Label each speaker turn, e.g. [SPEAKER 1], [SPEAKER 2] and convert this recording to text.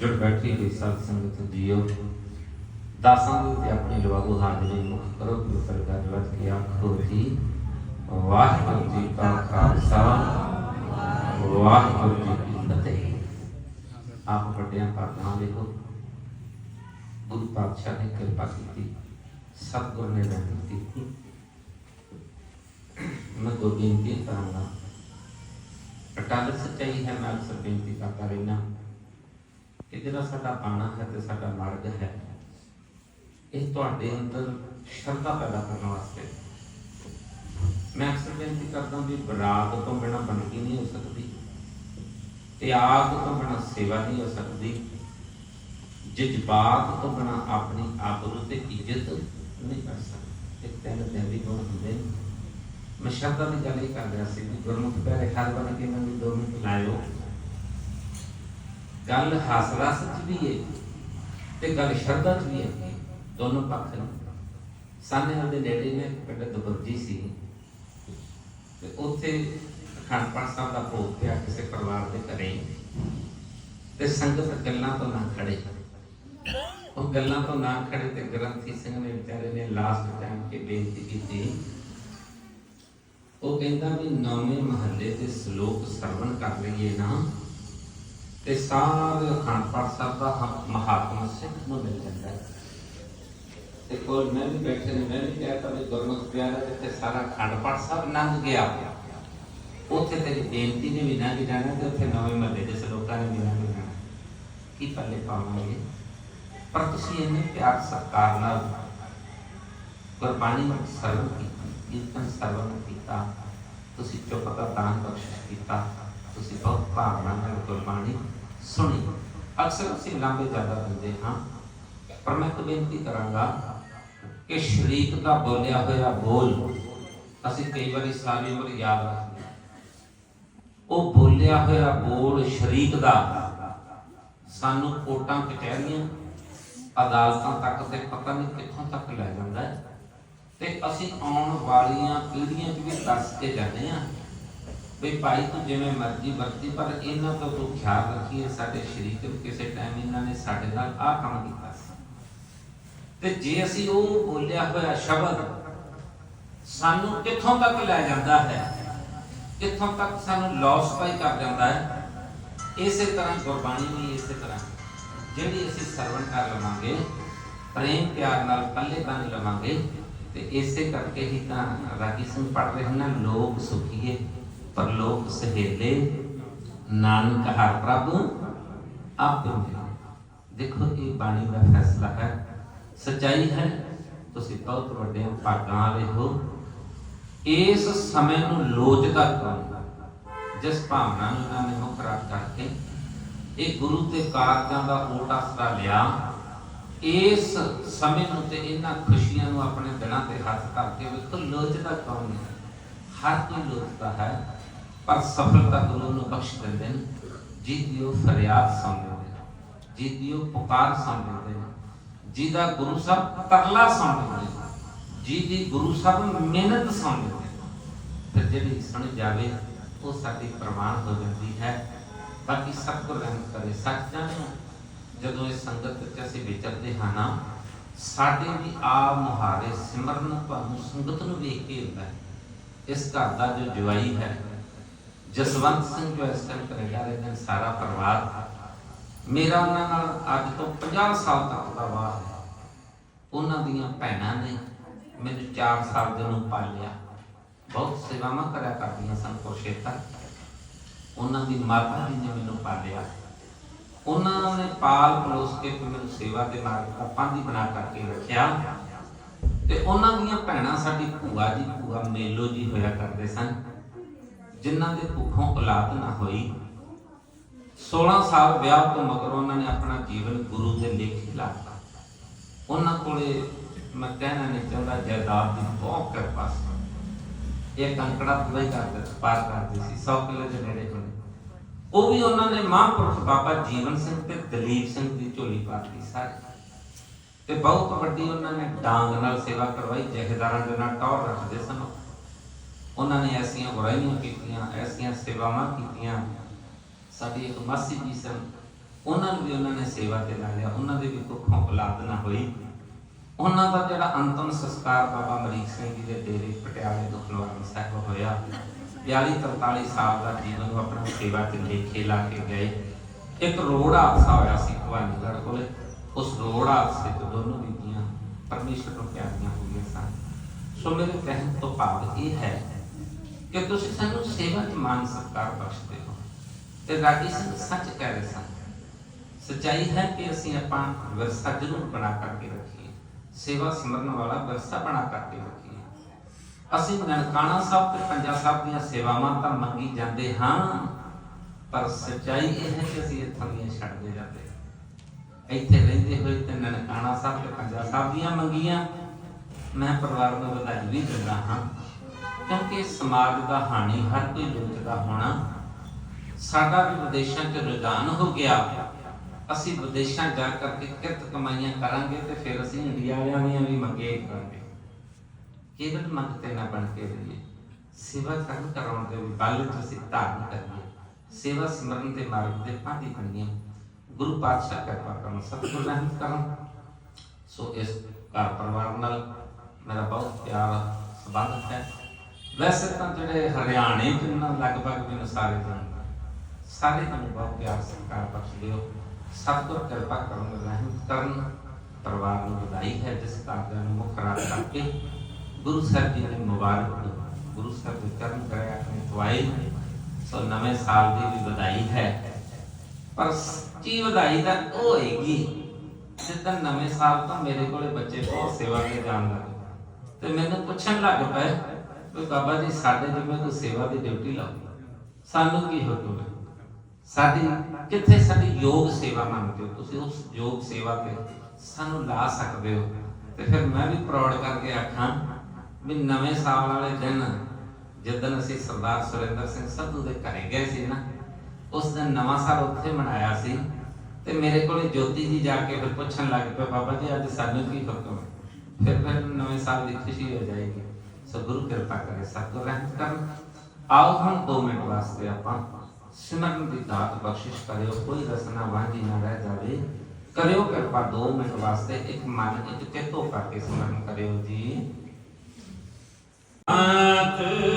[SPEAKER 1] ਜੁੜ ਬੈਠੀ ਹੋਈ ਸਤ ਸੰਗਤ ਜੀਓ ਦਾਸਾਂ ਦੇ ਉੱਤੇ ਆਪਣੀ ਲਵਾਗੂ ਹਾਜ਼ਰੀ ਮੁਖ ਕਰੋ ਕਿ ਸਰਕਾਰ ਵੱਜ ਕੇ ਆਖੋ ਜੀ ਵਾਹਿਗੁਰੂ ਜੀ ਕਾ ਖਾਲਸਾ ਵਾਹਿਗੁਰੂ ਜੀ ਕੀ ਫਤਿਹ ਆਪ ਵੱਡਿਆਂ ਭਾਗਾਂ ਦੇਖੋ ਗੁਰੂ ਪਾਤਸ਼ਾਹ ਨੇ ਕਿਰਪਾ ਕੀਤੀ ਸਤਿਗੁਰ ਨੇ ਰਹਿਮਤ ਕੀਤੀ ਮੈਂ ਦੋ ਬੇਨਤੀ ਕਰਾਂਗਾ ਅਟਲ ਸੱਚਾਈ ਹੈ ਮੈਂ ਅਕਸਰ ਬੇਨਤੀ ਕਰਦਾ ਰਹਿਣਾ ਕਿ ਜਿਹੜਾ ਸਾਡਾ ਬਾਣਾ ਹੈ ਤੇ ਸਾਡਾ ਮਾਰਗ ਹੈ, ਇਹ ਤੁਹਾਡੇ ਅੰਦਰ ਸ਼ਰਧਾ ਪੈਦਾ ਕਰਨ ਵਾਸਤੇ। ਮੈਂ ਅਕਸਰ ਬੇਨਤੀ ਕਰਦਾ ਵੀ ਬਰਾਗ ਤੋਂ ਬਿਨਾ ਬਣਦੀ ਨਹੀਂ ਹੋ ਸਕਦੀ ਤਿਆਗ ਤੋਂ ਬਿਨਾ ਸੇਵਾ ਨਹੀਂ ਹੋ ਸਕਦੀ, ਜਜ਼ਬਾਤ ਤੋਂ ਬਿਨਾ ਆਪਣੀ ਆਬਰੂ ਤੇ ਇੱਜ਼ਤ ਨਹੀਂ ਕਰ ਸਕਦੀ। ਇਹ ਤਿੰਨ ਦਿਨ ਗੁਣ ਹੁੰਦੇ ਨੇ ਮੈਂ ਸ਼ਰਧਾ ਦੀ ਗੱਲ ਹੀ ਕਰ ਰਿਹਾ ਸੀ ਵੀ ਗੁਰਮੁਖ ਪਿਆਰੇ ਹਰ ਬਣ ਕੇ ਮੈਨੂੰ ਦੋ ਮਿੰਟ ਲਾਇਓ। ਗੱਲ ਹਾਸਰਾ ਚ ਵੀ ਹੈ ਤੇ ਗੱਲ ਸ਼ਰਧਾ ਚ ਵੀ ਹੈ। ਦੋਨੋਂ ਪੱਖ ਨੇ। ਸਾਨੇ ਦੇ ਨੇੜੇ ਨੇ, ਪਿੰਡ ਦਬਰਜੀ ਸੀ। ਤੇ ਉੱਥੇ ਅਖੰਡ ਪਾਠ ਸਾਹਿਬ ਦਾ ਭੋਗ ਪਿਆ ਕਿਸੇ ਪਰਿਵਾਰ ਦੇ ਘਰੇ। ਤੇ ਸੰਗਤ ਗੱਲਾਂ ਤੋਂ ਨਾ ਖੜੇ। ਉਹ ਗੱਲਾਂ ਤੋਂ ਨਾ ਖੜੇ ਤੇ ਗ੍ਰੰਥੀ ਸਿੰਘ ਨੇ ਵਿਚਾਰੇ ਨੇ ਲਾਸਟ ਟਾਈਮ ਕੇ ਬੇਨਤੀ ਕੀਤੀ। ਉਹ ਕਹਿੰਦਾ ਵੀ ਨੌਵੇਂ ਮਹੱਲੇ ਦੇ ਸ਼ਲੋਕ ਸਰਵਣ ਕਰ ਲਈਏ ਨਾ। ਤੇ ਸਾਰੇ ਅਖੰਡ ਪਾਠ ਸਾਹਿਬ ਦਾ ਹੱਕ ਮਹਾਤਮਾ ਸਿੱਖ ਨੂੰ ਮਿਲ ਜਾਂਦਾ ਹੈ। ਤੇ ਕੋਲ ਮੈਂ ਵੀ ਬੈਠੇ ਨੇ, ਮੈਂ ਵੀ ਕਹਿਤਾ ਵੀ ਗੁਰਮੁਖ ਪਿਆਰਾ ਜਿੱਥੇ ਸਾਰਾ ਅਖੰਡ ਪਾਠ ਸਾਹਿਬ ਲੰਘ ਗਿਆ। ਉੱਥੇ ਤੇਰੀ ਬੇਨਤੀ ਨੇ ਵੀ ਲੰਘ ਜਾਣਾ ਤੇ ਉੱਥੇ ਨਵੇਂ ਮਹੱਲੇ ਦੇ ਸ਼ਲੋਕਾਂ ਨੇ ਵੀ ਲੰਘ ਜਾਣਾ। ਕੀ ਪੱਲੇ ਪਾਵਾਂਗੇ? ਪਰ ਤੁਸੀਂ ਇੰਨੇ ਪਿਆਰ ਸਤਿਕਾਰ ਨਾਲ ਗੁਰਬਾਣੀ ਸਰਵ ਕੀਤੀ, ਕੀਰਤਨ ਸਰਵਨ ਕੀਤਾ, ਤੁਸੀਂ ਚੁੱਪ ਦਾ ਦਾਨ ਬਖਸ਼ਿਸ਼ ਕੀਤਾ, ਤੁਸੀਂ ਬਹੁਤ ਭਾਵਨਾ ਨਾਲ ਗੁਰਬਾਣੀ ਸੁਣੀ, ਅਕਸਰ ਅਸੀਂ ਲਾਂਬੇ ਜ਼ਿਆਦਾ ਦਿੰਦੇ ਹਾਂ, ਪਰ ਮੈਂ ਇੱਕ ਬੇਨਤੀ ਕਰਾਂਗਾ ਕਿ ਸ਼ਰੀਕ ਦਾ ਬੋਲਿਆ ਹੋਇਆ ਬੋਲ ਅਸੀਂ ਕਈ ਵਾਰੀ ਸਾਰੀ ਉਮਰ ਯਾਦ ਰੱਖਦੇ ਉਹ ਬੋਲਿਆ ਹੋਇਆ ਬੋਲ ਸ਼ਰੀਕ ਦਾ ਸਾਨੂੰ ਕੋਟਾਂ, ਕਚਹਿਰੀਆਂ, ਅਦਾਲਤਾਂ ਤੱਕ ਤੇ ਪਤਾ ਨਹੀਂ ਕਿੱਥੋਂ ਤੱਕ ਲੈ ਜਾਂਦਾ ਤੇ ਅਸੀਂ ਆਉਣ ਵਾਲੀਆਂ ਪੀੜ੍ਹੀਆਂ 'ਚ ਵੀ ਦੱਸ ਕੇ ਜਾਂਦੇ ਆ ਵੀ ਭਾਈ ਤੂੰ ਜਿਵੇਂ ਮਰਜ਼ੀ ਵਰਤੀ, ਪਰ ਇਹਨਾਂ ਤੋਂ ਤੂੰ ਖਿਆਲ ਰੱਖੀਏ ਸਾਡੇ ਸ਼ਰੀਕ ਕਿਸੇ ਟਾਈਮ ਇਹਨਾਂ ਨੇ ਸਾਡੇ ਨਾਲ ਆਹ ਕੰਮ ਕੀਤਾ ਸੀ। ਤੇ ਜੇ ਅਸੀਂ ਉਹ ਬੋਲਿਆ ਹੋਇਆ ਸ਼ਬਦ ਸਾਨੂੰ ਕਿੱਥੋਂ ਤੱਕ ਲੈ ਜਾਂਦਾ ਹੈ? ਕਿੱਥੋਂ ਤੱਕ ਸਾਨੂੰ ਲਾਸ ਪਾਈ ਕਰ ਜਾਂਦਾ ਹੈ? ਇਸੇ ਤਰ੍ਹਾਂ ਗੁਰਬਾਣੀ ਵੀ ਇਸੇ ਤਰ੍ਹਾਂ। ਜਿਹੜੀ ਅਸੀਂ ਸਰਵਣ ਕਰ ਲਵਾਂਗੇ, ਪ੍ਰੇਮ ਪਿਆਰ ਨਾਲ ਪੱਲੇ ਬੰਨ ਲਵਾਂਗੇ, ਤੇ ਇਸੇ ਕਰਕੇ ਹੀ ਤਾਂ ਰਾਗੀ ਸਿੰਘ ਪੜ ਰਹੇ ਹਨ, ਲੋਕ ਸੁਖੀਏ ਪਰ ਲੋਕ ਸਹੇਲੇ ਨਾਨਕ ਹਰ ਪ੍ਰਭ ਆਪੇ ਦੇਖੋ ਇਹ ਬਾਣੀ ਦਾ ਫੈਸਲਾ ਸਚਾਈ ਹੈ ਤੁਸੀਂ ਬਹੁਤ ਵੱਡੇ ਭਾਗਾਂ ਵਾਲੇ ਹੋ ਇਸ ਸਮੇਂ ਨੂੰ ਲੋਚਦਾ ਕੌਣ ਜਿਸ ਭਾਵਨਾ ਨੂੰ ਇਹਨਾਂ ਨੇ ਮੁੱਖ ਰੱਖ ਕਰਕੇ ਇਹ ਗੁਰੂ ਤੇ ਕਾਰਜਾਂ ਦਾ ਓਟ ਆਸਰਾ ਲਿਆ ਇਸ ਸਮੇਂ ਨੂੰ ਤੇ ਇਹਨਾਂ ਖੁਸ਼ੀਆਂ ਨੂੰ ਆਪਣੇ ਦਿਲਾਂ ਤੇ ਹੱਥ ਕਰਕੇ ਵੇਖੋ ਲੋਚਦਾ ਕੌਣ ਹੈ ਹਰ ਕੋਈ ਲੋਚਦਾ ਹੈ ਪਰ ਸਫਲਤਾ ਗੁਰੂ ਨੂੰ ਬਖਸ਼ ਦਿੰਦੇ ਨੇ। ਜਿਹਦੀ ਉਹ ਫਰਿਆਦ ਸੁਣਦੇ ਨੇ ਜਿਹਦੀ ਉਹ ਪੁਕਾਰ ਸੁਣਦੇ ਨੇ ਜਿਹਦਾ ਗੁਰੂ ਸਾਹਿਬ ਤਰਲਾ ਸੁਣਦੇ ਨੇ ਜਿਹਦੀ ਗੁਰੂ ਸਾਹਿਬ ਮਿਹਨਤ ਸੁਣਦੇ ਨੇ। ਫਿਰ ਜਿਹੜੀ ਸੁਣ ਜਾਵੇ, ਉਹ ਸਾਡੀ ਪ੍ਰਮਾਣ ਹੋ ਜਾਂਦੀ ਹੈ। ਬਾਕੀ ਸਤਿਗੁਰ ਰਹਿਮਤ ਕਰੇ ਸੱਚ ਜਾਣੋ ਜਦੋਂ ਇਸ ਸੰਗਤ ਵਿੱਚ ਅਸੀਂ ਵਿਚਰਦੇ ਹਾਂ ਨਾ, ਸਾਡੇ ਵੀ ਆ ਮੁਹਾਰੇ ਸਿਮਰਨ ਤੁਹਾਨੂੰ ਸੰਗਤ ਨੂੰ ਵੇਖ ਕੇ ਹੁੰਦਾ ਹੈ। ਇਸ ਘਰ ਦਾ ਜੋ ਜਵਾਈ ਹੈ ਜਸਵੰਤ ਸਿੰਘ ਜੋ ਇਸ ਟਾਈਮ ਕੈਨੇਡਾ ਰਹਿੰਦੇ ਨੇ, ਸਾਰਾ ਪਰਿਵਾਰ। ਮੇਰਾ ਉਹਨਾਂ ਨਾਲ ਅੱਜ ਤੋਂ 50 ਸਾਲ ਤੱਕ ਦਾ ਵਾਹ ਹੈ। ਉਹਨਾਂ ਦੀਆਂ ਭੈਣਾਂ ਨੇ ਮੈਨੂੰ 4 ਸਾਲ ਦੇ ਨੂੰ ਪਾਲਿਆ ਬਹੁਤ ਸੇਵਾਵਾਂ ਕਰਿਆ ਕਰਦੀਆਂ ਸਨ ਕੁਰਸ਼ੇਤਰ ਉਹਨਾਂ ਦੀ ਮਾਤਾ ਜੀ ਨੇ ਮੈਨੂੰ ਪਾਲਿਆ ਉਹਨਾਂ ਨੇ ਪਾਲ ਪਲੋਸ ਕੇ ਮੈਨੂੰ ਸੇਵਾ ਦੇ ਮਾਰਗ ਦਾ ਪਾਂਦੀ ਬਣਾ ਕਰਕੇ ਰੱਖਿਆ। ਤੇ ਉਹਨਾਂ ਦੀਆਂ ਭੈਣਾਂ ਸਾਡੀ ਭੂਆ ਜੀ, ਭੂਆ ਮੇਲੋ ਜੀ ਹੋਇਆ ਕਰਦੇ ਸਨ। ਜਿਨ੍ਹਾਂ ਦੇ ਭੁੱਖੋਂ ਔਲਾਦ ਨਾ ਹੋਈ। 16 ਸਾਲ ਵਿਆਹ ਤੋਂ ਮਗਰੋਂ ਉਹਨਾਂ ਨੇ ਆਪਣਾ ਜੀਵਨ ਗੁਰੂ ਦੇ ਲੇਖੇ ਲਾਤਾ ਉਹਨਾਂ ਕੋਲੇ ਮੈਂ ਕਹਿਣਾ ਨਹੀਂ ਚਾਹੁੰਦਾ ਜਾਇਦਾਦ ਦੀ ਬਹੁਤ ਕਿਰਪਾ ਸੀ। ਇਹ ਕੰਕੜਾ ਪੂਰਾ ਹੀ ਕਰਦੇ ਪਾਰ ਕਰਦੇ ਸੀ 100 ਕਿਲੋ ਦੇ ਨੇੜੇ ਹੋਣੇ ਉਹ ਵੀ ਉਹਨਾਂ ਨੇ ਮਹਾਂਪੁਰਖ ਬਾਬਾ ਜੀਵਨ ਸਿੰਘ ਤੇ ਦਲੀਪ ਸਿੰਘ ਦੀ ਝੋਲੀ ਪਾਤੀ ਸਾਰੀ। ਤੇ ਬਹੁਤ ਵੱਡੀ ਉਹਨਾਂ ਨੇ ਡਾਂਗ ਨਾਲ ਸੇਵਾ ਕਰਵਾਈ ਜਹੇਦਾਰਾਂ ਦੇ ਨਾਲ ਟੌਰ ਰੱਖਦੇ ਸਨ। ਉਹਨਾਂ ਨੇ ਐਸੀਆਂ ਬੁਰਾਈਆਂ ਕੀਤੀਆਂ, ਐਸੀਆਂ ਸੇਵਾਵਾਂ ਕੀਤੀਆਂ। ਸਾਡੇ ਇੱਕ ਮਾਸੀ ਜੀ ਸਨ, ਉਹਨਾਂ ਨੂੰ ਵੀ ਉਹਨਾਂ ਨੇ ਸੇਵਾ ਤੇ ਲਾ ਲਿਆ, ਉਹਨਾਂ ਦੇ ਵੀ ਕੁੱਖੋਂ ਔਲਾਦ ਨਾ ਹੋਈ। ਉਹਨਾਂ ਦਾ ਜਿਹੜਾ ਅੰਤਮ ਸੰਸਕਾਰ ਬਾਬਾ ਮਰੀਕ ਸਿੰਘ ਜੀ ਦੇ ਡੇਰੇ ਪਟਿਆਲੇ ਦੁਖਨਵਾਰਨ ਸਾਹਿਬ ਹੋਇਆ 42 43 ਸਾਲ ਦਾ ਜੀਵਨ ਉਹ ਆਪਣਾ ਸੇਵਾ ਤੇ ਲੇਖੇ ਲਾ ਕੇ ਗਏ। ਇੱਕ ਰੋਡ ਹਾਦਸਾ ਹੋਇਆ ਸੀ ਭਵਾਨੀਗੜ੍ਹ ਕੋਲੇ। ਉਸ ਰੋਡ ਹਾਦਸੇ ਤੋਂ ਦੋਨੋਂ ਬੀਬੀਆਂ ਪਰਮੇਸ਼ਰ ਨੂੰ ਪਿਆਰੀਆਂ ਹੋ ਗਈਆਂ ਸਨ। ਸੋ ਮੇਰੇ ਕਹਿਣ ਤੋਂ ਭਾਵ ਇਹ ਹੈ ਕਿ ਤੁਸੀਂ ਸਾਨੂੰ ਸੇਵਾ ਚ ਮਾਨ ਸਤਿਕਾਰ ਬਖਸ਼ਦੇ ਹੋ। ਤੇ ਰਾਗੀ ਸਿੰਘ ਸੱਚ ਕਹਿ ਰਹੇ ਸਨ, ਸਚਾਈ ਹੈ ਕਿ ਅਸੀਂ ਆਪਾਂ ਵਿਰਸਾ ਜ਼ਰੂਰ ਬਣਾ ਕਰਕੇ ਰੱਖੀਏ। ਸੇਵਾ ਸਿਮਰਨ ਵਾਲਾ ਵਿਰਸਾ ਬਣਾ ਕਰਕੇ ਰੱਖੀਏ। ਅਸੀਂ ਨਨਕਾਣਾ ਸਾਹਿਬ ਤੇ ਪੰਜਾ ਸਾਹਿਬ ਦੀਆਂ ਸੇਵਾਵਾਂ ਤਾਂ ਮੰਗੀ ਜਾਂਦੇ ਹਾਂ, ਪਰ ਸਚਾਈ ਇਹ ਹੈ ਕਿ ਅਸੀਂ ਇੱਥੋਂ ਦੀਆਂ ਛੱਡਦੇ ਜਾਂਦੇ ਇੱਥੇ ਰਹਿੰਦੇ ਹੋਏ ਤੇ ਨਨਕਾਣਾ ਸਾਹਿਬ ਤੇ ਪੰਜਾ ਸਾਹਿਬ ਦੀਆਂ ਮੰਗੀਆਂ, ਮੈਂ ਪਰਿਵਾਰ ਨੂੰ ਵਧਾਈ ਵੀ ਦਿੰਦਾ ਹਾਂ। ਕਿਉਂਕਿ ਸਮਾਜ ਦਾ ਹਾਣੀ ਹਰ ਕੋਈ ਲੋਚਦਾ ਹੋਣਾ ਸਾਡਾ ਵੀ ਵਿਦੇਸ਼ਾਂ 'ਚ ਰੁਝਾਨ ਹੋ ਗਿਆ। ਅਸੀਂ ਵਿਦੇਸ਼ਾਂ ਜਾ ਕਰਕੇ ਕਿਰਤ ਕਮਾਈਆਂ ਕਰਾਂਗੇ ਤੇ ਫਿਰ ਅਸੀਂ ਇੰਡੀਆ ਵਾਲਿਆਂ ਦੀਆਂ ਵੀ ਮੰਗੇ ਕਰਾਂਗੇ। ਕੇਵਲ ਮੰਗਤੇ ਨਾ ਬਣ ਕੇ ਰਹੀਏ। ਸੇਵਾ ਕਰਨ ਕਰਾਉਣ ਦੇ ਵੀ ਬਲ ਚ ਧਾਰਨ ਕਰੀਏ। ਸੇਵਾ ਸਿਮਰਨ ਦੇ ਮਾਰਗ ਤੇ ਪਾਣੀ ਬਣੀਏ। ਗੁਰੂ ਪਾਤਸ਼ਾਹ ਕਿਰਪਾ ਕਰਨ, ਸਤਿਗੁਰ ਰਹਿਮਤ ਕਰਨ। ਸੋ ਇਸ ਘਰ ਪਰਿਵਾਰ ਨਾਲ ਮੇਰਾ ਬਹੁਤ ਪਿਆਰ ਸੰਬੰਧ ਹੈ। ਵੈਸੇ ਤਾਂ ਜਿਹੜੇ ਹਰਿਆਣੇ ਚ ਨਾ ਲਗਭਗ ਮੈਨੂੰ ਸਾਰੇ ਜਾਣਦੇ ਸਾਰੇ ਮੈਨੂੰ ਬਹੁਤ ਪਿਆਰ ਸਤਿਕਾਰ ਬਖਸ਼ਦੇ ਸਤਿਗੁਰ ਕਿਰਪਾ ਕਰਨ ਰਹਿਮਤ ਕਰਨ ਪਰਿਵਾਰ ਨੂੰ ਵਧਾਈ ਹੈ, ਜਿਸ ਕਾਰਜਾਂ ਨੂੰ ਮੁੱਖ ਰਾਜ ਕਰਕੇ ਗੁਰੂ ਸਾਹਿਬ ਜੀ ਨੇ ਮੁਬਾਰਕ ਗੁਰੂ ਸਾਹਿਬ ਦੇ ਚਰਨ ਕਰਿਆ, ਆਪਣੇ ਦਵਾਈ ਸੋ ਨਵੇਂ ਸਾਲ ਦੀ ਵੀ ਵਧਾਈ ਹੈ। ਪਰ ਸੱਚੀ ਵਧਾਈ ਤਾਂ ਉਹ ਹੋਏਗੀ ਜਿੱਦਾਂ ਨਵੇਂ ਸਾਲ ਤਾਂ ਮੇਰੇ ਕੋਲੇ ਬੱਚੇ ਬਹੁਤ ਸੇਵਾ ਤੇ ਜਾਣ ਲੱਗੇ ਤੇ ਮੈਨੂੰ ਪੁੱਛਣ ਲੱਗ ਪਏ ਵੀ ਬਾਬਾ ਜੀ, ਸਾਡੇ ਜਿਵੇਂ ਕੋਈ ਸੇਵਾ ਦੀ ਡਿਊਟੀ ਲਾਓ। ਸਾਨੂੰ ਕੀ ਹੁਕਮ ਹੈ? ਸਾਡੀ, ਕਿੱਥੇ ਸਾਡੀ ਯੋਗ ਸੇਵਾ ਮੰਗਦੇ ਹੋ? ਤੁਸੀਂ ਉਸ ਯੋਗ ਸੇਵਾ ਤੇ ਸਾਨੂੰ ਲਾ ਸਕਦੇ ਹੋ। ਤੇ ਫਿਰ ਮੈਂ ਵੀ ਪ੍ਰੌੜ ਕਰਕੇ ਆਖਾਂ ਵੀ ਨਵੇਂ ਸਾਲ ਵਾਲੇ ਦਿਨ ਜਿੱਦਣ ਅਸੀਂ ਸਰਦਾਰ ਸੁਰਿੰਦਰ ਸਿੰਘ ਸੰਧੂ ਦੇ ਘਰੇ ਗਏ ਸੀ ਨਾ, ਉਸ ਦਿਨ ਨਵਾਂ ਸਾਲ ਉੱਥੇ ਮਨਾਇਆ ਸੀ। ਤੇ ਮੇਰੇ ਕੋਲੇ ਜੋਤੀ ਜੀ ਜਾ ਕੇ ਫਿਰ ਪੁੱਛਣ ਲੱਗ ਪਏ, ਬਾਬਾ ਜੀ, ਅੱਜ ਸਾਨੂੰ ਕੀ ਹੁਕਮ ਹੈ? ਫਿਰ ਫਿਰ ਨਵੇਂ ਸਾਲ ਦੀ ਖੁਸ਼ੀ ਹੋ ਜਾਏਗੀ। ਸੋ ਕਿਰਪਾ ਕਰੇ, ਸਤਿਗੁਰ ਰਹਿਮਤ ਕਰਨ। ਆਓ ਹੁਣ 2 ਮਿੰਟ ਵਾਸਤੇ ਆਪਾਂ ਸਿਮਰਨ ਦੀ ਦਾਤ ਬਖਸ਼ਿਸ਼ ਕਰਿਓ, ਕੋਈ ਰਸਨਾ ਵਾਂਝੀ ਨਾ ਰਹਿ ਜਾਵੇ। ਕਰਿਓ ਕਿਰਪਾ 2 ਮਿੰਟ ਵਾਸਤੇ, ਇੱਕ ਮਨ, ਇੱਕ ਚਿੱਤੋ ਕਰਕੇ ਸਿਮਰਨ ਕਰਿਓ ਜੀ। ਸਤਨਾਮ